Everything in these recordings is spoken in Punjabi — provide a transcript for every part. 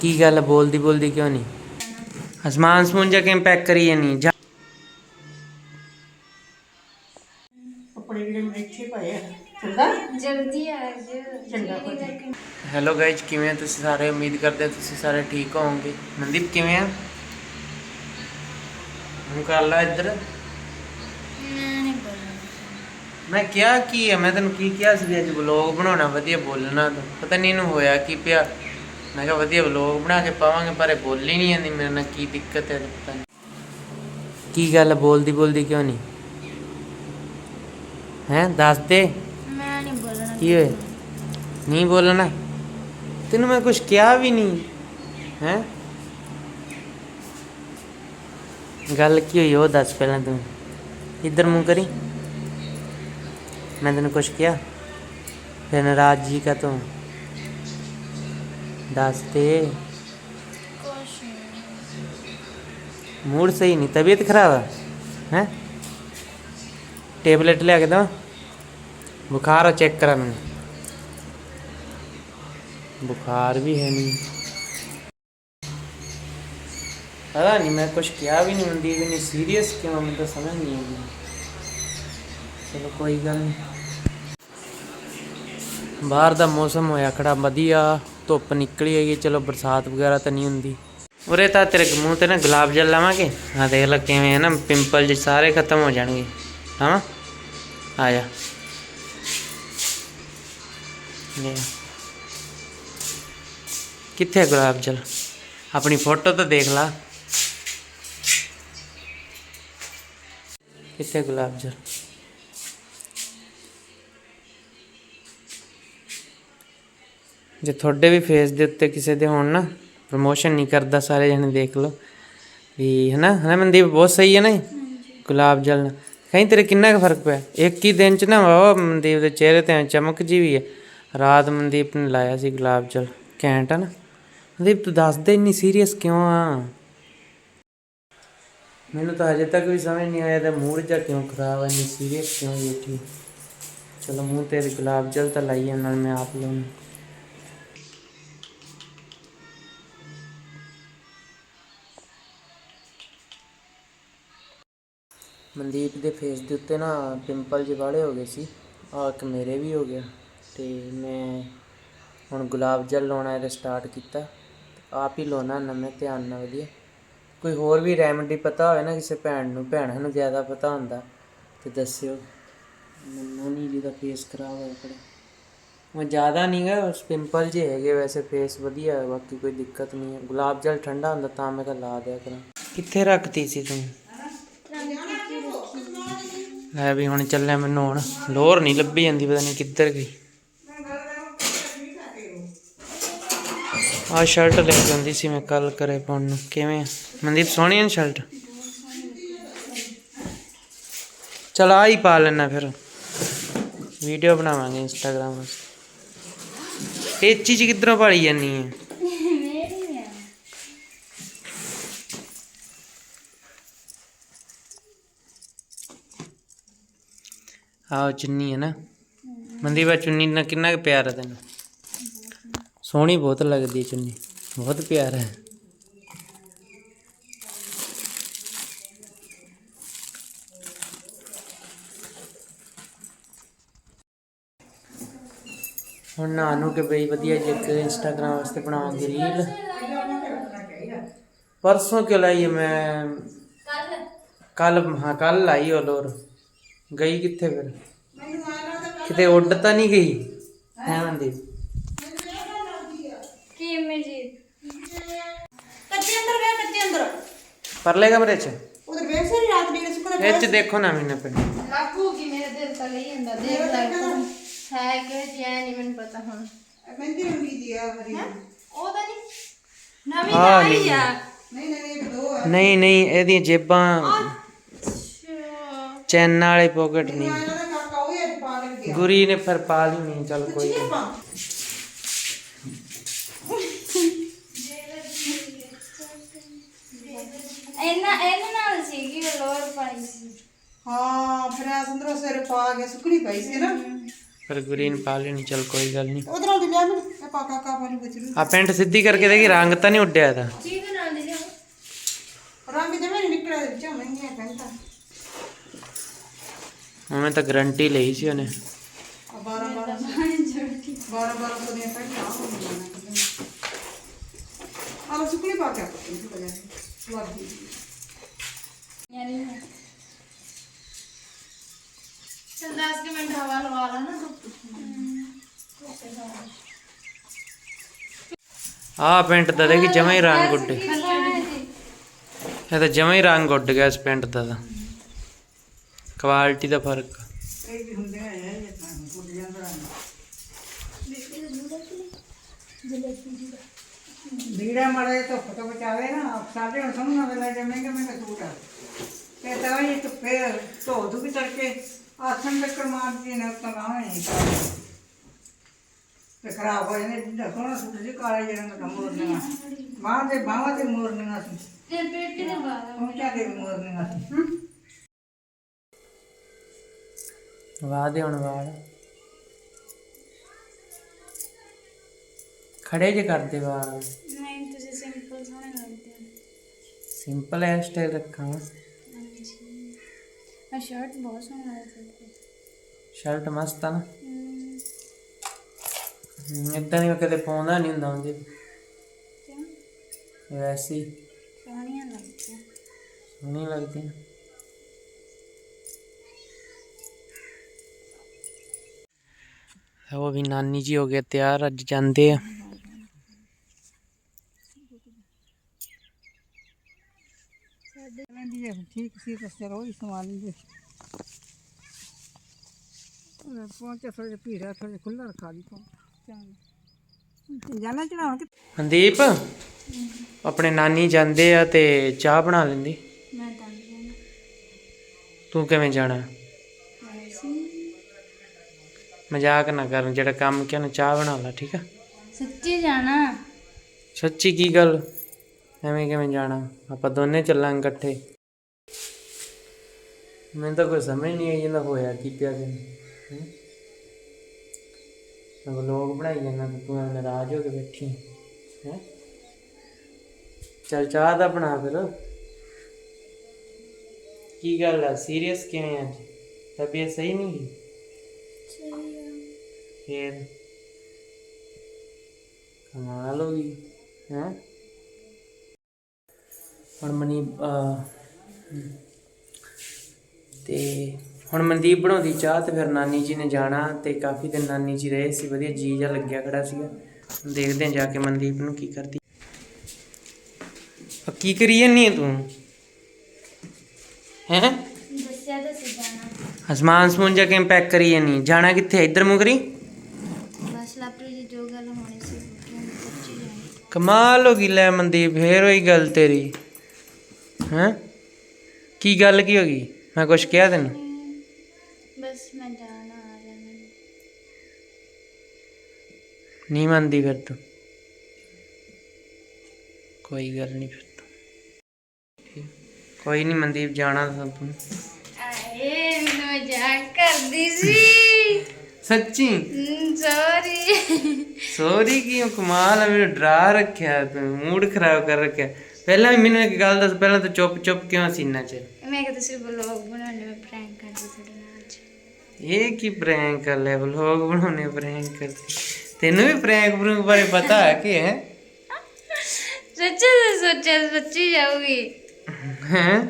ਕੀ ਗੱਲ ਬੋਲਦੀ ਬੋਲਦੀ ਕਿਉਂ ਨਹੀਂ? ਅਸਮਾਨ ਸਮੁੰਜਾ ਕਿਵੇਂ ਪੈਕ ਕਰੀ ਜਾਨੀ ਜਾ ਕੱਪੜੇ ਜਿਹੜੇ ਮੈਂ ਇੱਥੇ ਪਏ ਆ ਚੰਗਾ? ਜਲਦੀ ਆ ਜਾਓ ਚੰਗਾ ਪੁੱਤ ਹੈਲੋ ਗਾਇਜ਼ ਕਿਵੇਂ ਹੋ ਤੁਸੀਂ ਸਾਰੇ? ਉਮੀਦ ਕਰਦੇ ਹਾਂ ਤੁਸੀਂ ਸਾਰੇ ਠੀਕ ਹੋਵੋਗੇ। ਮਨਦੀਪ ਕਿਵੇਂ ਆ? ਹੁਣ ਕਰ ਲਾ ਇੱਧਰ। ਮੈਂ ਨਹੀਂ ਬੋਲਣਾ ਮੈਂ ਕਿਹਾ ਕੀ ਹੈ ਮੈਂ ਤੈਨੂੰ ਕੀ ਕਿਹਾ ਸੀ ਅੱਜ ਵਲੌਗ ਬਣਾਉਣਾ ਵਧੀਆ ਬੋਲਣਾ ਤਾਂ। ਪਤਾ ਨਹੀਂ ਇਹਨੂੰ ਹੋਇਆ ਕੀ ਪਿਆ। ਮੈਂ ਕਿਹਾ ਵਧੀਆ ਵਲੌਗ ਬਣਾ ਕੇ ਪਾਵਾਂਗੇ ਪਰ ਇਹ ਬੋਲੀ ਨਹੀਂ ਜਾਂਦੀ ਮੇਰੇ ਨਾਲ ਕੀ ਦਿੱਕਤ ਹੈ ਪਤਾ ਨਹੀਂ। ਕੀ ਗੱਲ ਬੋਲਦੀ ਬੋਲਦੀ ਕਿਉਂ ਨਹੀਂ? ਹੈ ਦੱਸ ਦੇ। ਮੈਂ ਨਹੀਂ ਬੋਲਣਾ ਕੀ ਹੋਇਆ? ਨਹੀਂ ਬੋਲਣਾ? ਤੈਨੂੰ ਮੈਂ ਕੁਝ ਕਿਹਾ ਵੀ ਨਹੀਂ। ਹੈ? ਗੱਲ ਕੀ ਹੋਈ ਉਹ ਦੱਸ ਪਹਿਲਾਂ ਤੂੰ। ਇੱਧਰ ਮੂੰਹ ਕਰੀ। ਮੈਂ ਤੈਨੂੰ ਕੁਝ ਕਿਹਾ। ਫਿਰ ਨਾਰਾਜ਼ ਜੀ ਕਾ ਤੂੰ। ਦੱਸ ਤੇ। ਕੁਛ ਮੂਡ ਸਹੀ ਨਹੀਂ, ਤਬੀਅਤ ਖਰਾਬ ਹੈ ਹੈ? ਟੈਬਲੇਟ ਲਿਆ ਕੇ ਦਵਾਂ। ਬੁਖਾਰ ਚੈੱਕ ਕਰਾ ਮੈਨੂੰ। ਬੁਖਾਰ ਵੀ ਹੈ ਨਹੀਂ। ਪਤਾ ਨਹੀਂ, ਮੈਂ ਕੁਝ ਕਿਹਾ ਵੀ ਨਹੀਂ ਹੁੰਦੀ ਵੀ ਨਹੀਂ ਸੀਰੀਅਸ ਕਿਉਂ, ਮੈਨੂੰ ਤਾਂ ਸਮਝ ਨਹੀਂ ਆਉਂਦੀ। ਚਲੋ ਕੋਈ ਗੱਲ ਨਹੀਂ। ਬਾਹਰ ਦਾ ਮੌਸਮ ਹੋਇਆ ਖੜਾ, ਵਧੀਆ। ਧੁੱਪ ਨਿਕਲੀ ਹੈਗੀ, ਚਲੋ ਬਰਸਾਤ ਵਗੈਰਾ ਤਾਂ ਨਹੀਂ ਹੁੰਦੀ। ਉਰੇ ਤਾਂ ਤੇਰੇ ਮੂੰਹ ਤੇ ਨਾ ਗੁਲਾਬ ਜਲ ਲਾਵਾਂਗੇ। ਹਾਂ ਦੇਖ ਲੈ ਕਿਵੇਂ ਹੈ ਨਾ, ਪਿੰਪਲ ਜਿਹੇ ਸਾਰੇ ਖਤਮ ਹੋ ਜਾਣਗੇ। ਹਾਂ? ਆ ਜਾ। ਕਿੱਥੇ ਗੁਲਾਬ ਜਲ? ਆਪਣੀ ਫੋਟੋ ਤਾਂ ਦੇਖ ਲਾ। ਕਿੱਥੇ ਗੁਲਾਬ ਜਲ? ਜੇ ਤੁਹਾਡੇ ਵੀ ਫੇਸ ਦੇ ਉੱਤੇ ਕਿਸੇ ਦੇ ਹੋਣ ਨਾ ਪ੍ਰਮੋਸ਼ਨ ਨਹੀਂ ਕਰਦਾ, ਸਾਰੇ ਜਣੇ ਦੇਖ ਲਓ। ਵੀ ਹਨਾ? ਹਨਾ ਮਨਦੀਪ? ਬਹੁਤ ਸਹੀ ਹੈ ਨਾ ਗੁਲਾਬ ਜਲ ਨਾਲ। ਕਹੀਂ ਤੇਰੇ ਕਿੰਨਾ ਕੁ ਫ਼ਰਕ ਪਿਆ? ਇੱਕ ਹੀ ਦਿਨ ਚ ਨਾ ਵਾਹ ਮਨਦੀਪ ਦੇ ਚਿਹਰੇ ਤੇ ਚਮਕ ਜੀ ਵੀ ਹੈ। ਰਾਤ ਮਨਦੀਪ ਨੇ ਲਾਇਆ ਸੀ ਗੁਲਾਬ ਜਲ। ਕੈਂਟ ਆ ਨਾ? ਮਨਦੀਪ, ਤੂੰ ਦੱਸਦੇ ਇੰਨੀ ਸੀਰੀਅਸ ਕਿਉਂ ਆ? ਮੈਨੂੰ ਤਾਂ ਅਜੇ ਤੱਕ ਵੀ ਸਮਝ ਨਹੀਂ ਆਇਆ ਤੇ ਮੂਡ ਜਾ ਕਿਉਂ ਖਰਾਬ ਹੈ ਇੰਨੀ ਸੀਰੀਅਸ ਕਿਉਂ ਬੈਠੀ? ਚਲੋ ਮੂੰਹ ਤੇ ਗੁਲਾਬ ਜਲ ਤਾਂ ਲਾਈਏ ਨਾਲ ਮੈਂ ਆਪ ਲਾਉਂ ਮਨਦੀਪ ਦੇ ਫੇਸ ਦੇ ਉੱਤੇ ਨਾ ਪਿੰਪਲ ਜਿਹੇ ਵਾਲੇ ਹੋ ਗਏ ਸੀ। ਆ ਇੱਕ ਮੇਰੇ ਵੀ ਹੋ ਗਿਆ ਤੇ ਮੈਂ ਹੁਣ ਗੁਲਾਬ ਜਲ ਲਾਉਣਾ ਇਹਦਾ ਸਟਾਰਟ ਕੀਤਾ। ਆਪ ਹੀ ਲਾਉਣਾ ਨਾ, ਮੈਂ ਧਿਆਨ ਨਾਲ ਵਧੀਆ। ਕੋਈ ਹੋਰ ਵੀ ਰੈਮਡੀ ਪਤਾ ਹੋਵੇ ਨਾ ਕਿਸੇ ਭੈਣ ਨੂੰ, ਭੈਣਾਂ ਨੂੰ ਜ਼ਿਆਦਾ ਪਤਾ ਹੁੰਦਾ, ਤੇ ਦੱਸਿਓ। ਮੈਨੂੰ ਨਹੀਂ ਜਿਹਦਾ ਫੇਸ ਖਰਾਬ ਹੋਇਆ ਖੜਾ ਮੈਂ ਜ਼ਿਆਦਾ ਨਹੀਂ ਗਾ ਉਸ ਪਿੰਪਲ ਜਿਹੇ ਹੈਗੇ ਵੈਸੇ ਫੇਸ ਵਧੀਆ ਹੈ ਬਾਕੀ ਕੋਈ ਦਿੱਕਤ ਨਹੀਂ ਹੈ। ਗੁਲਾਬ ਜਲ ਠੰਡਾ ਹੁੰਦਾ ਤਾਂ ਮੈਂ ਤਾਂ ਲਾ ਦਿਆ ਕਰਾਂ। ਕਿੱਥੇ ਰੱਖਤੀ ਸੀ ਤੂੰ? ਲੈ ਵੀ ਹੁਣ ਚੱਲਿਆ ਮੈਨੂੰ ਹੁਣ ਲੋਰ ਨਹੀਂ ਲੱਭੀ ਜਾਂਦੀ, ਪਤਾ ਨਹੀਂ ਕਿੱਧਰ ਗਈ। ਆ ਸ਼ਰਟ ਲੈ ਕੇ ਆਉਂਦੀ ਸੀ ਮੈਂ ਕੱਲ ਕਰੇ ਪਾਉਣ ਨੂੰ। ਕਿਵੇਂ ਆ? ਮਨਦੀਪ, ਸੋਹਣੀ ਹੈ ਸ਼ਰਟ ਚਲ ਆ ਹੀ ਪਾ ਲੈਣਾ ਫਿਰ। ਵੀਡੀਓ ਬਣਾਵਾਂਗੇ ਇੰਸਟਾਗ੍ਰਾਮ 'ਤੇ ਇਹ ਚੀਜ਼ ਕਿੱਧਰੋਂ ਭਾਲੀ ਜਾਨੀ ਹੈ ਆਹ ਚੁੰਨੀ ਹੈ ਨਾ। ਮਨਦੀਪ ਚੁੰਨੀ ਨਾਲ ਕਿੰਨਾ ਕੁ ਪਿਆਰ ਹੈ ਤੈਨੂੰ? ਸੋਹਣੀ ਬਹੁਤ ਲੱਗਦੀ ਚੁੰਨੀ। ਬਹੁਤ ਪਿਆਰ ਹੈ। ਹੁਣ ਨਾ ਨੂੰ ਕਿ ਬਈ ਵਧੀਆ ਜਿਹੀ ਇੱਕ ਇੰਸਟਾਗ੍ਰਾਮ ਵਾਸਤੇ ਬਣਾਵਾਂਗੇ ਰੀਲ ਪਰਸੋਂ ਕਿ ਲਾਈ ਮੈਂ? ਕੱਲ ਕੱਲ ਹਾਂ ਕੱਲ ਲਾਈ ਉਹ ਲੋਰ। ਗਈ ਕਿੱਥੇ ਫਿਰ? ਕਿਤੇ ਉੱਡ ਤਾਂ ਨਹੀਂ ਗਈ? ਹੈ? ਮਨਦੀਪ? ਕਿਵੇਂ ਜੀ ਕੱਚੇ ਅੰਦਰ ਵੇ ਕੱਚੇ ਅੰਦਰ। ਪਰਲੇ ਕਮਰੇ 'ਚ? ਉਧਰ ਵੇਖ ਸਾਰੀ ਰਾਤ ਇਹ 'ਚ ਦੇਖੋ ਨਾ ਮੈਨੇ ਪਿੰਡ ਲੱਗੂਗੀ ਮੇਰੇ ਦਿਲ ਤਾਂ ਲਈ ਜਾਂਦਾ ਦੇਖ ਲੈ ਤੂੰ ਹੈ ਕਿ ਜੀ ਨਹੀਂ ਮੈਨੂੰ ਪਤਾ ਹੁਣ। ਮਹਿੰਦੀ ਰੰਗੀ ਦੀ ਆ ਹਰੀ। ਉਹ ਤਾਂ ਨਹੀਂ। ਨਵੀਂ ਹਾਂ, ਤਾਂ ਆਈ। ਆ। ਨਹੀਂ ਨਹੀਂ ਇੱਕ ਦੋ ਆ। ਨਹੀਂ ਨਹੀਂ ਇਹਦੀਆਂ ਜੇਬਾਂ ਚੈਨ ਵਾਲੇ ਪਾਕਟ ਨਹੀਂ ਇਹਨਾਂ ਦਾ ਕਾਕਾ ਉਹ ਹੀ ਅੱਜ ਪਾ ਕੇ ਗਿਆ ਗੁਰੀ ਨੇ ਫਿਰ ਪਾ ਲਈ ਨਹੀਂ ਚੱਲ ਕੋਈ ਨਹੀਂ ਆਪਾਂ? ਇਹਨਾਂ ਇਹਨਾਂ ਨਾਲ ਸੀਗੀ ਉਹ ਲੋਰ ਪਾਈ ਸੀ। ਹਾਂ ਫਿਰ ਆ ਸੰਦਰੋ ਸਿਰ ਪਾ ਕੇ ਸੁੱਕਣੀ ਪਈ ਸੀ ਨਾ। ਫਿਰ ਗੁਰੀ ਨੇ ਪਾ ਲਈ ਨਹੀਂ ਚੱਲ ਕੋਈ ਗੱਲ ਨਹੀਂ। ਉਧਰੋਂ ਦੀ ਲਿਆ ਮੈਨੂੰ ਪਾਕਾ ਕਾ ਵਾਲੀ ਬਚਰੂ ਆ ਪੈਂਟ ਸਿੱਧੀ ਕਰਕੇ ਦੇਖੀ ਰੰਗ ਤਾਂ ਨਹੀਂ ਉੱਡਿਆ ਇਹਦਾ ਬਣਾ ਲਈ ਲਿਆ ਰੰਗ ਜਮੇ ਨਹੀਂ ਨਿਕਲਿਆ ਦੇ ਵਿੱਚੋਂ ਮਹਿੰਗੀਆਂ ਪੈਂਟਾਂ ਉਹਨੇ ਤਾਂ ਗਰੰਟੀ ਲਈ ਸੀ ਉਹਨੇ। ਆ 12 12 12 12 ਸੌ ਦੀਆਂ ਪੈਂਟਾਂ ਹੁੰਦੀਆਂ ਨੇ ਆਹ ਪਾ ਕੇ ਆਪਣੀ ਦੀ ਵਜ੍ਹਾ से ਯਾਨੀ ਚਲ 10 ਕੇ ਮਿੰਟ ਹਵਾ ਲਵਾ ਲਾ ਆ ਪੈਂਟ ਦਾ ਦੇਖੀ ਜਮਾ ਹੀ ਰੰਗ ਉੱਡੇ। ਇਹ ਤਾਂ ਜਮਾ ਹੀ ਰੰਗ ਉੱਡ ਗਿਆ ਇਸ ਪੈਂਟ ਦਾ ਤਾਂ। ਕੁਆਲਿਟੀ ਦਾ ਫ਼ਰਕ ਇਹ ਵੀ ਹੁੰਦੇ ਆ ਇਹ ਜਿਹਾ ਕੁੱਟ ਜਾਂਦਾ ਵੀੜਾ ਮਾਰੇ ਧੁੱਪ ਤੋਂ ਬਚਾਵੇ ਨਾ ਸਾਡੇ ਹੁਣ ਸਮਝਣਾ ਵੇਲੇ ਜੇ ਮਹਿੰਗੇ ਮਹਿੰਗੇ ਸੂਟ ਆ ਤੇ ਤਾਂ ਇਹ ਧੁੱਪੇ ਧੋ ਧੂ ਵੀ ਤੜਕੇ ਆਸਨ ਟੱਕਰ ਮਾਰਦੀ ਨੇ ਤਾਂ ਗਾਵੇਂ ਨਹੀਂ ਤੇ ਖਰਾਬ ਹੋ ਜਾਂਦੇ ਜਿੱਦਾਂ ਸੋਹਣਾ ਸੂਟ ਸੀ ਕਾਲੇ ਜਿਹੇ ਰੰਗ ਦਾ ਮੋਰਨੀਆਂ ਬਾਹਾਂ ਦੇ ਬਾਹਾਂ ਤੇ ਮੋਰਨੀਆਂ ਸੀ ਤੇ ਪੇਟੀ ਦੇ ਬਾਹਰ ਪਹੁੰਚਾ ਦੇ ਮੋਰਨੀਆਂ ਸੀ ਹੂੰ ਵਾਹ ਦੇ ਹੁਣ ਵਾਲ ਖੜੇ ਜੇ ਕਰਦੇ ਵਾਲ ਨਹੀਂ ਤੁਸੀਂ ਸਿੰਪਲ ਸੋਹਣੇ ਲੱਗਦੇ ਹੋ। ਸਿੰਪਲ ਹੈਅਰ ਸਟਾਈਲ ਰੱਖਾਂ। ਆ ਸ਼ਰਟ ਬਹੁਤ ਸੋਹਣਾ ਲੱਗਦਾ ਸ਼ਰਟ ਮਸਤ ਆ ਨਾ। ਇਦਾਂ ਨਹੀਂ ਕਦੇ ਪਾਉਂਦਾ ਨਹੀਂ ਹੁੰਦਾ ਉਹਦੇ ਕਿਉਂ? ਵੈਸੇ ਸੋਹਣੀਆਂ ਲੱਗਦੀਆਂ। ਸੋਹਣੀ ਲੱਗਦੀ ਉਹ ਵੀ ਨਾਨੀ ਜੀ ਹੋ ਗਏ ਤਿਆਰ ਅੱਜ ਜਾਂਦੇ ਆ। ਠੀਕ ਸੀ ਤਾਂ ਸਿਰ ਉਹ ਹੀ ਸੰਭਾਲ ਲੈਂਦੇ। ਉਹ ਪਹੁੰਚੇ ਥੋੜੇ ਭੀੜਾ ਥੋੜੇ ਖੁੱਲਾ ਰਖਾ ਲਈ ਪਹੁੰਚ ਜਾਣਾ ਚੜਾਉਣ ਕਿ ਮਨਦੀਪ ਆਪਣੇ ਨਾਨੀ ਜਾਂਦੇ ਆ ਤੇ ਚਾਹ ਬਣਾ ਲੈਂਦੀ। ਮੈਂ ਤਾਂ ਜਾਣਾ। ਤੂੰ ਕਿਵੇਂ ਜਾਣਾ? ਮਜ਼ਾਕ ਨਾ ਕਰ ਜਿਹੜਾ ਕੰਮ ਕਿਹਾ ਨਾ ਚਾਹ ਬਣਾ ਲੈ ਠੀਕ ਆ? ਸੱਚੀ ਜਾਣਾ। ਸੱਚੀ ਕੀ ਗੱਲ? ਐਵੇਂ ਕਿਵੇਂ ਜਾਣਾ? ਆਪਾਂ ਦੋਨੇ ਚੱਲਾਂਗੇ ਇਕੱਠੇ। ਮੈਨੂੰ ਤਾਂ ਕੋਈ ਸਮਝ ਨਹੀਂ ਆਈ ਜਾਂਦਾ ਹੋਇਆ ਕੀ ਪਿਆ ਕਿ ਮੈਂ ਲੋਕ ਬਣਾਈ ਜਾਂਦਾ ਤੇ ਤੂੰ ਐਵੇਂ ਨਾਰਾਜ਼ ਹੋ ਕੇ ਬੈਠੀ ਹੈ? ਚੱਲ ਚਾਹ ਦਾ ਬਣਾ ਫਿਰ। ਕੀ ਗੱਲ ਆ? ਸੀਰੀਅਸ ਕਿਵੇਂ ਅੱਜ? ਤਬੀਅਤ ਸਹੀ ਨਹੀਂ? ਫੇਰ ਕਮਾਲ ਹੋ ਗਈ ਹੈ? ਹੁਣ ਮਨੀ ਤੇ ਹੁਣ ਮਨਦੀਪ ਬਣਾਉਂਦੀ ਚਾਹ ਤੇ ਫਿਰ ਨਾਨੀ ਜੀ ਨੇ ਜਾਣਾ ਤੇ ਕਾਫੀ ਦਿਨ ਨਾਨੀ ਜੀ ਰਹੇ ਸੀ ਵਧੀਆ ਜੀ ਜਾ ਲੱਗਿਆ ਖੜਾ ਸੀਗਾ। ਦੇਖਦੇ ਹਾਂ ਜਾ ਕੇ ਮਨਦੀਪ ਨੂੰ ਕੀ ਕਰਦੀ। ਆ ਕੀ ਕਰੀ ਜਾਨੀ ਹੈ ਤੂੰ? ਹੈ? ਦੱਸਿਆ ਤਾਂ ਸੀ ਜਾਣਾ। ਅਸਮਾਨ ਸਮੂਨ ਜਾ ਕੇ ਪੈਕ ਕਰੀ ਜਾਨੀ ਜਾਣਾ ਕਿੱਥੇ ਇੱਧਰ ਮੂੰਹ ਕਮਾਲ ਹੋ ਗਈ ਲੈ ਮਨਦੀਪ ਫੇਰ ਹੋਈ ਗੱਲ ਤੇਰੀ। ਹੈਂ? ਕੀ ਗੱਲ ਕੀ ਹੋ ਗਈ? ਮੈਂ ਕੁਛ ਕਿਹਾ ਤੈਨੂੰ? ਬਸ ਮੈਂ ਜਾਣਾ ਆ ਜਾਣਾ ਨਹੀਂ ਮੰਨਦੀ ਫਿਰ ਤੂੰ। ਕੋਈ ਗੱਲ ਨਹੀਂ ਫਿਰ ਤੂੰ। ਠੀਕ। ਕੋਈ ਨਹੀਂ ਮਨਦੀਪ ਜਾਣਾ ਤਾਂ ਤੂੰ ਆਏ ਮੈਨੂੰ ਮਜ਼ਾਕ ਕਰਦੀ ਸੀ। ਸੱਚੀ ਸੌਰੀ ਸੋਰੀ ਕੀ ਕਮਾਲ ਆ ਮੈਨੂੰ ਡਰਾ ਰੱਖਿਆ ਤੂੰ ਮੂਡ ਖਰਾਬ ਕਰ ਰੱਖਿਆ ਪਹਿਲਾਂ ਵੀ ਮੈਨੂੰ ਇੱਕ ਗੱਲ ਦੱਸ ਪਹਿਲਾਂ ਤੂੰ ਚੁੱਪ ਚੁੱਪ ਕਿਉਂ ਸੀ ਇੰਨਾ ਚਿਰ ਮੈਂ ਕਿਹਾ ਤੁਸੀਂ ਵਲੌਗ ਬਣਾਉਣੇ ਮੈਂ ਪ੍ਰੈਂਕ ਕਰਦੀ ਤੁਹਾਡੇ ਨਾਲ ਅੱਜ ਇਹ ਕੀ ਪ੍ਰੈਂਕ ਕਰ ਲੈ ਵਲੋਗ ਬਣਾਉਣੇ ਪ੍ਰੈਂਕ ਕਰਦੀ ਤੈਨੂੰ ਵੀ ਪ੍ਰੈਂਕ ਪ੍ਰੂੰਕ ਬਾਰੇ ਪਤਾ ਹੈ ਕਿ ਹੈ ਸੱਚੀ ਤੁਸੀਂ ਸੋਚਿਆ ਸੱਚੀ ਜਾਊਗੀ ਹੈਂ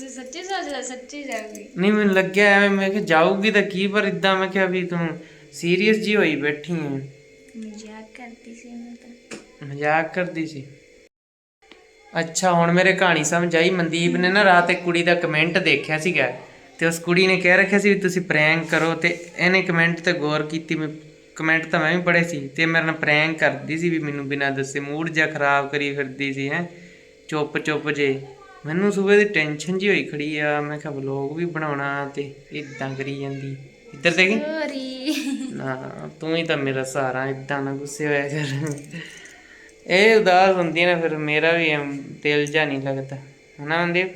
ਤੁਸੀਂ ਸੱਚੀ ਸੋਚ ਲਿਆ ਸੱਚੀ ਜਾਊਗੀ। ਨਹੀਂ ਮੈਨੂੰ ਲੱਗਿਆ ਐਵੇਂ ਮੈਂ ਕਿ ਜਾਊਗੀ ਤਾਂ ਕੀ ਪਰ ਇਦਾਂ ਮੈਂ ਕਿਹਾ ਵੀ ਤੂੰ ਸੀਰੀਅਸ ਜੀ ਹੋਈ ਬੈਠੀ ਹੈ ਮਜ਼ਾਕ ਕਰਦੀ ਸੀ ਮੈਂ ਤਾਂ। ਮਜ਼ਾਕ ਕਰਦੀ ਸੀ। ਅੱਛਾ ਹੁਣ ਮੇਰੇ ਕਹਾਣੀ ਸਮਝ ਆਈ। ਮਨਦੀਪ ਨੇ ਨਾ ਰਾਤ ਇੱਕ ਕੁੜੀ ਦਾ ਕਮੈਂਟ ਦੇਖਿਆ ਸੀਗਾ ਤੇ ਉਸ ਕੁੜੀ ਨੇ ਕਹਿ ਰੱਖਿਆ ਸੀ ਵੀ ਤੁਸੀਂ ਪ੍ਰੈਂਕ ਕਰੋ ਤੇ ਇਹਨੇ ਕਮੈਂਟ ਤੇ ਗੌਰ ਕੀਤੀ। ਮੈਂ ਕਮੈਂਟ ਤਾਂ ਮੈਂ ਵੀ ਪੜ੍ਹੇ ਸੀ ਤੇ ਮੇਰੇ ਨਾਲ ਪ੍ਰੈਂਕ ਕਰਦੀ ਸੀ ਵੀ ਮੈਨੂੰ ਬਿਨਾਂ ਦੱਸੇ ਮੂਡ ਜਿਹਾ ਖਰਾਬ ਕਰੀ ਫਿਰਦੀ ਸੀ ਹੈ। ਚੁੱਪ ਚੁੱਪ ਜੇ। ਮੈਨੂੰ ਸਵੇਰ ਦੀ ਟੈਨਸ਼ਨ ਜੀ ਹੋਈ ਖੜੀ ਆ। ਮੈਂ ਕਿਹਾ ਵਲੋਗ ਵੀ ਬਣਾਉਣਾ ਤੇ ਇਦਾਂ ਕਰੀ ਜਾਂਦੀ। ਇੱਧਰ ਦੇਖੀ? ਸੌਰੀ ਨਾ ਤੂੰ ਹੀ ਤਾਂ ਮੇਰਾ ਸਹਾਰਾ ਇਦਾਂ ਨਾ ਗੁੱਸੇ ਹੋਇਆ ਕਰ। ਇਹ ਉਦਾਸ ਹੁੰਦੀ ਨਾ ਫਿਰ ਮੇਰਾ ਵੀ ਦਿਲ ਜਾ ਨਹੀਂ ਲੱਗਦਾ। ਹਨਾ ਮਨਦੀਪ?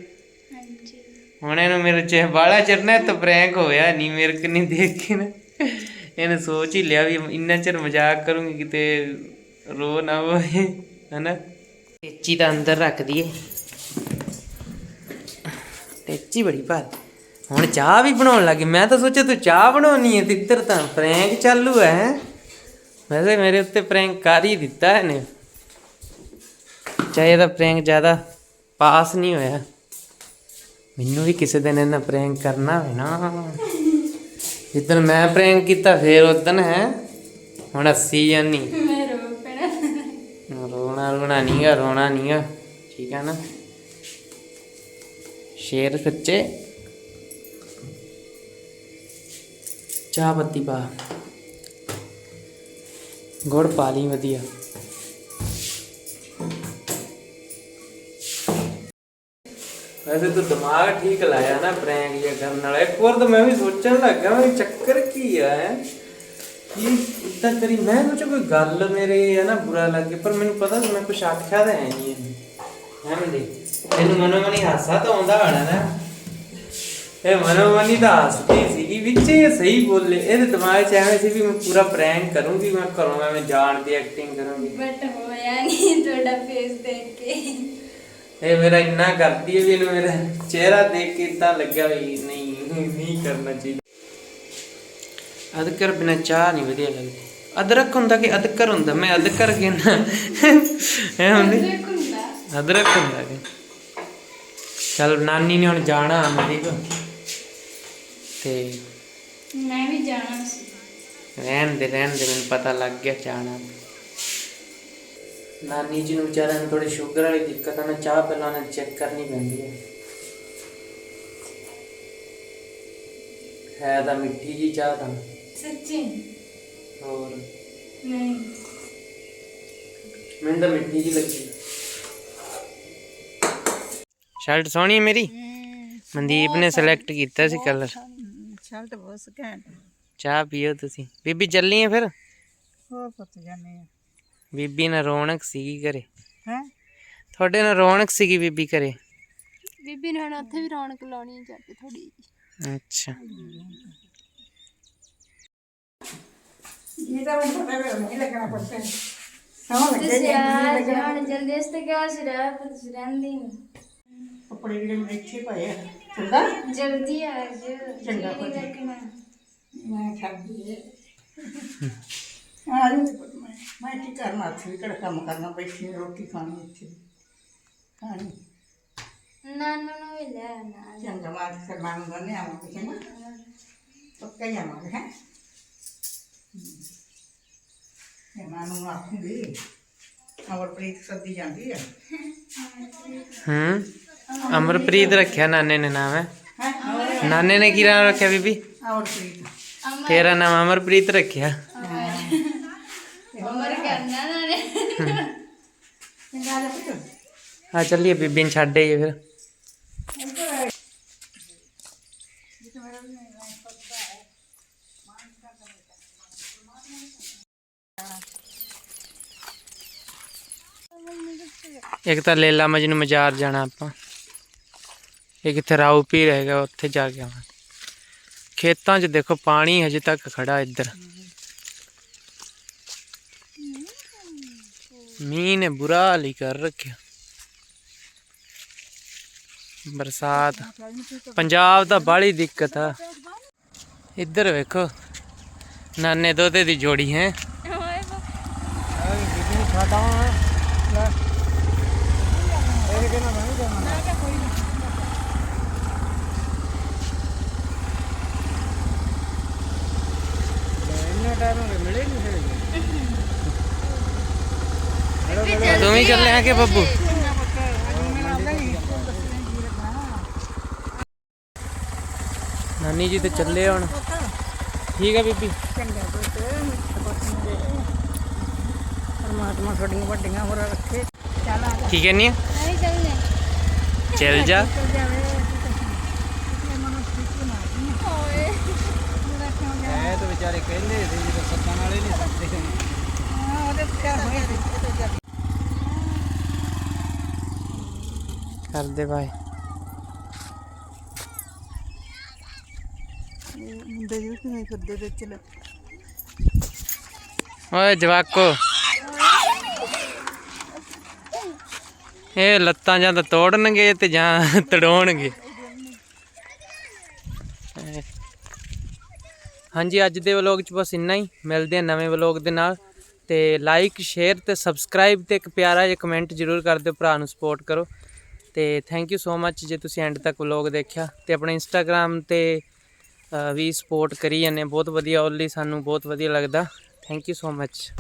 ਹਾਂਜੀ। ਹੁਣ ਇਹਨੂੰ ਮੇਰੇ ਚ ਬਾਲਾ ਚਰਨਾ ਤਾਂ ਪ੍ਰੈਂਕ ਹੋਇਆ ਨਹੀਂ ਮੇਰੇ ਕਿ ਨਹੀਂ ਦੇਖ ਕੇ ਨਾ। ਇਹਨੇ ਸੋਚ ਹੀ ਲਿਆ ਵੀ ਇੰਨਾ ਚਿਰ ਮਜ਼ਾਕ ਕਰੂੰਗੀ ਕਿਤੇ ਰੋ ਨਾ ਹੋਏ ਹਨਾ। ਟੇਚੀ ਤਾਂ ਅੰਦਰ ਰੱਖ ਦਈਏ। ਟੇਚੀ ਬੜੀ ਭਾਰੀ। ਹੁਣ ਚਾਹ ਵੀ ਬਣਾਉਣ ਲੱਗੀ। ਮੈਂ ਤਾਂ ਸੋਚਿਆ ਤੂੰ ਚਾਹ ਬਣਾਉਣੀ ਹੈ ਤੇ ਇੱਧਰ ਤਾਂ ਪ੍ਰੈਂਕ ਚਾਲੂ ਹੈ। ਹੈਂ। ਵੈਸੇ ਮੇਰੇ ਉੱਤੇ ਪ੍ਰੈਂਕ ਕਰ ਹੀ ਦਿੱਤਾ ਇਹਨੇ। ਚਾਹੇ ਇਹਦਾ ਪ੍ਰੈਂਕ ਜ਼ਿਆਦਾ ਪਾਸ ਨਹੀਂ ਹੋਇਆ। ਮੈਨੂੰ ਵੀ ਕਿਸੇ ਦਿਨ ਇਹਨਾਂ ਪ੍ਰੈਂਕ ਕਰਨਾ ਹੋਵੇ ਨਾ। ਜਿੱਦਣ ਮੈਂ ਪ੍ਰੈਂਕ ਕੀਤਾ ਫੇਰ ਉਦਣ ਹੈ। ਹੁਣ ਹੱਸੀ ਜਾਨੀ। ਮੈਂ ਰੋ ਪੈਣਾ। ਰੋਣਾ ਰੋਣਾ ਨਹੀਂਗਾ ਰੋਣਾ ਨਹੀਂਗਾ ਠੀਕ ਹੈ ਨਾ? ਸ਼ੇਰ ਸੱਚੇ ਚਾਹ ਪੱਤੀ ਪਾ। ਗੁੜ ਪਾ ਲਈ ਵਧੀਆ। ਵੈਸੇ ਤੂੰ ਦਿਮਾਗ ਠੀਕ ਲਾਇਆ ਨਾ ਪ੍ਰੈਂਕ ਜਿਹਾ ਕਰਨ ਵਾਲਾ। ਇੱਕ ਵਾਰ ਤਾਂ ਮੈਂ ਵੀ ਸੋਚਣ ਲੱਗਾ ਮੈਂ ਚੱਕਰ ਕੀ ਆ, ਹੈ? ਕੀ ਇਦਾਂ ਕਰੀ? ਮੈਂ ਸੋਚਿਆ ਕੋਈ ਗੱਲ ਮੇਰੇ, ਹੈ ਨਾ ਬੁਰਾ ਲੱਗੇ, ਪਰ ਮੈਨੂੰ ਪਤਾ ਮੈਂ ਕੁਛ ਆਖਿਆ ਤਾਂ ਹੈ ਨਹੀਂ ਇਹਨੂੰ। ਹੈ ਮੰਦੀ ਇਹਨੂੰ ਮਨੋ ਮਨੀ ਹਾਸਾ ਤਾਂ ਆਉਂਦਾ ਹੋਣਾ ਨਾ। ਇਹ ਮਨੋ ਮਨੀ ਤਾਂ ਹੱਸਦੀ ਸੀਗੀ ਵਿੱਚ ਇਹ ਸਹੀ ਬੋਲੇ। ਇਹਦੇ ਦਿਮਾਗ 'ਚ ਐਵੇਂ ਸੀ ਵੀ ਮੈਂ ਪੂਰਾ ਪ੍ਰੈਂਕ ਕਰੂੰਗੀ ਮੈਂ ਘਰੋਂ ਐਵੇਂ ਜਾਣ ਦੀ ਐਕਟਿੰਗ ਕਰੂੰਗੀ। ਬਟ ਹੋਇਆ ਨਹੀਂ ਤੁਹਾਡਾ ਫੇਸ ਦੇਖ ਕੇ। ਇਹ ਮੇਰਾ ਇੰਨਾ ਕਰਦੀ ਹੈ ਵੀ ਇਹਨੂੰ ਮੇਰਾ ਚਿਹਰਾ ਦੇਖ ਕੇ ਤਾਂ ਲੱਗਿਆ ਵੀ ਨਹੀਂ ਨਹੀਂ ਕਰਨਾ ਚਾਹੀਦਾ। ਅਦਕਰ ਬਿਨਾ ਚਾਹ ਨਹੀਂ ਵਧੀਆ ਲੱਗਦੀ। ਅਦਰਕ ਹੁੰਦਾ ਕਿ ਅਦਕਰ ਹੁੰਦਾ? ਮੈਂ ਅਦਕਰ ਕਹਿੰਦਾ। ਇਹ ਹੁੰਦੀ। ਅਦਰਕ ਹੁੰਦਾ ਚਲ ਨਾਨੀ ਨੇ ਹੁਣ ਜਾਣਾ ਅਮਦੀਪ ਤੇ ਮੈਂ ਵੀ ਜਾਣਾ ਸੀ। ਰਹਿਣ ਦੇ ਰਹਿਣ ਦੇ ਮੈਨੂੰ ਪਤਾ ਲੱਗ ਗਿਆ ਜਾਣਾ। ਨਾਨੀ ਜੀ ਨੂੰ ਵਿਚਾਰਿਆਂ ਨੂੰ ਥੋੜੀ ਸ਼ੂਗਰ ਵਾਲੀ ਦਿੱਕਤ ਆ ਨਾ ਚਾਹ ਪਹਿਲਾਂ ਉਹਨਾਂ ਚੈੱਕ ਕਰਨੀ ਪੈਂਦੀ ਹੈ ਹੈ ਤਾਂ ਮਿੱਠੀ ਜੀ ਚਾਹ ਤਾਂ। ਸੱਚੀ? ਹੋਰ? ਨਹੀਂ। ਮੈਨੂੰ ਤਾਂ ਮਿੱਠੀ ਜੀ ਲੱਗੀ। ਸ਼ਰਟ ਸੋਹਣੀ ਹੈ ਮੇਰੀ ਮਨਦੀਪ ਨੇ ਸਿਲੈਕਟ ਕੀਤਾ ਸੀ ਕਲਰ ਸ਼ਰਟ ਬਹੁਤ ਸਕੈਨ ਚਾਹ ਪੀਓ ਤੁਸੀਂ ਬੀਬੀ ਚੱਲੀ ਹੈ ਫਿਰ ਹੋਰ ਪੁੱਤ ਜਾਨੇ ਆ ਬੀਬੀ ਨਾਲ ਰੌਣਕ ਸੀਗੀ ਘਰੇ ਹੈ ਤੁਹਾਡੇ ਨਾਲ ਰੌਣਕ ਸੀਗੀ ਬੀਬੀ ਘਰੇ ਬੀਬੀ ਨੇ ਹੁਣ ਉੱਥੇ ਵੀ ਰੌਣਕ ਲਾਉਣੀ ਜਾ ਕੇ ਥੋੜੀ ਅੱਛਾ ਇਹ ਤਾਂ ਮੈਨੂੰ ਪਤਾ ਵੀ ਨਹੀਂ ਲੱਗਣਾ ਪੁੱਤ ਸੌਂ ਲੱਗੇ ਤੁਸੀਂ ਜੀ ਆ ਜਾਣ ਜਲਦੀ ਇਸ ਤੇ ਕਿਹਾ ਸੀ ਰਹਿ ਪਰ ਤੁਸੀਂ ਰਹਿੰਦੇ ਹੀ ਨਹੀਂ ਕੱਪੜੇ ਜਿਹੜੇ ਮੇਰੇ ਇੱਥੇ ਪਏ ਆ। ਚੰਗਾ? ਜਲਦੀ ਆ ਚੰਗਾ ਜੀ ਨਹੀਂ ਪੁੱਤ। ਲੱਗਣਾ ਮੈਂ ਛੱਡਦੀ ਏ ਆ ਪੁੱਤ ਮੈਂ। ਮੈਂ ਕੀ ਕਰਨਾ? ਇੱਥੇ ਵੀ ਕਿਹੜਾ ਕੰਮ ਕਰਨਾ? ਬੈਠੀ ਹਾਂ, ਰੋਟੀ ਖਾਣੀ ਇੱਥੇ। ਖਾਣੀ। ਨਾਨੂ ਨੂੰ ਵੀ ਲੈ ਨਾਲ। ਚੰਗਾ ਮਾਂ ਤੇ ਸਰਮਾਨ ਨੂੰ ਦੋਨੇ ਆਵਾਂਗੇ ਚੰਗਾ? ਪੱਕਾ ਹੀ ਆਵਾਂਗੇ ਹੈ? ਮਾਂ ਨੂੰ ਆਖੂੰਗੀ ਅਮਰਪ੍ਰੀਤ ਸੱਦੀ ਜਾਂਦੀ ਹੈ ਹੂੰ। ਅਮਰਪ੍ਰੀਤ ਰੱਖਿਆ ਨਾਨੇ ਨੇ ਨਾਮ ਹੈ। ਨਾਨੇ ਨੇ ਕੀ ਨਾਮ ਰੱਖਿਆ ਬੀਬੀ? ਅਮਰਪ੍ਰੀਤ। ਤੇਰਾ ਨਾਮ ਅਮਰਪ੍ਰੀਤ ਰੱਖਿਆ। ਉਮਰ ਕਰਨਾ ਨਾ ਨੇ ਚੰਗਾ ਲੈ ਪੁੱਤ ਆ ਚੱਲੀਏ ਬੀਬੀ ਨੂੰ ਛੱਡ ਆਈਏ ਫਿਰ। ਇੱਕ ਤਾਂ ਲੇਲਾ ਮਜਨੂੰ ਮਜ਼ਾਰ ਜਾਣਾ ਆਪਾਂ। ਇੱਕ ਇੱਥੇ ਰਾਉ ਪੀ ਰਹੇਗਾ ਉੱਥੇ ਜਾ ਕੇ ਆਵਾਂ ਖੇਤਾਂ 'ਚ ਦੇਖੋ ਪਾਣੀ ਹਜੇ ਤੱਕ ਖੜਾ ਇੱਧਰ। ਮੀਂਹ ਨੇ ਬੁਰਾ ਹਾਲ ਹੀ ਕਰ ਰੱਖਿਆ। ਬਰਸਾਤ। ਪੰਜਾਬ ਦਾ ਬਾਲੀ ਦਿੱਕਤ ਆ। ਇੱਧਰ ਵੇਖੋ ਨਾਨੇ ਦੋਤੇ ਦੀ ਜੋੜੀ ਹੈ। ਤੂੰ ਵੀ ਚੱਲੇ ਆ ਕਿ ਬੱਬੂ? ਨਾਨੀ ਜੀ ਤੇ ਚੱਲੇ ਹੁਣ। ਠੀਕ ਆ ਬੀਬੀ? ਚੰਗਾ ਪੁੱਤ ਪਰਮਾਤਮਾ ਤੁਹਾਡੀਆਂ ਵੱਡੀਆਂ ਹੋਰ ਰੱਖੇ। ਚੱਲ ਆ ਕੀ ਕਹਿੰਨੀ ਆ? ਨਹੀਂ ਚੱਲਨੇ ਚੱਲ ਜਾ। ਇਹ ਤਾਂ ਵਿਚਾਰੇ ਕਹਿੰਦੇ ਸੀ ਜਦੋਂ ਸੱਤਾਂ ਵਾਲੇ ਨਹੀਂ ਸਕਦੇ ਹਾਂ ਉਹਦੇ ਪਿਆਰ ਹੋਇਆ ਸੀ ਕਿਤੇ ਜਾ ਕਰਦੇ ਬਾਏ। ਮੁੰਡੇ ਜਿਹੜੇ ਕਿਵੇਂ ਫਿਰਦੇ ਵਿੱਚ ਲੈ। ਓਏ ਜਵਾਕੋ। ਇਹ ਲੱਤਾਂ ਜਾਂ ਤਾਂ ਤੋੜਨਗੇ ਤੇ ਜਾਂ ਤੜਾਉਣਗੇ। ਹਾਂਜੀ ਅੱਜ ਦੇ ਵਲੋਗ ਚ ਬਸ ਇੰਨਾ ਹੀ। ਮਿਲਦੇ ਆ ਨਵੇਂ ਵਲੋਗ ਦੇ ਨਾਲ। ਤੇ ਲਾਈਕ ਸ਼ੇਅਰ ਤੇ ਸਬਸਕ੍ਰਾਈਬ ਤੇ ਇੱਕ ਪਿਆਰਾ ਜਿਹਾ ਕਮੈਂਟ ਜ਼ਰੂਰ ਕਰ ਦਿਓ ਭਰਾ ਨੂੰ ਸਪੋਰਟ ਕਰੋ। ਤੇ ਥੈਂਕ ਯੂ ਸੋ ਮੱਚ ਜੇ ਤੁਸੀਂ ਐਂਡ ਤੱਕ ਵਲੋਗ ਦੇਖਿਆ ਤੇ ਆਪਣੇ ਇੰਸਟਾਗ੍ਰam ਤੇ ਵੀ ਸਪੋਰਟ ਕਰੀ ਜਾਂਦੇ ਬਹੁਤ ਵਧੀਆ ਉਹਦੇ ਸਾਨੂੰ ਬਹੁਤ ਵਧੀਆ ਲੱਗਦਾ। Thank you so much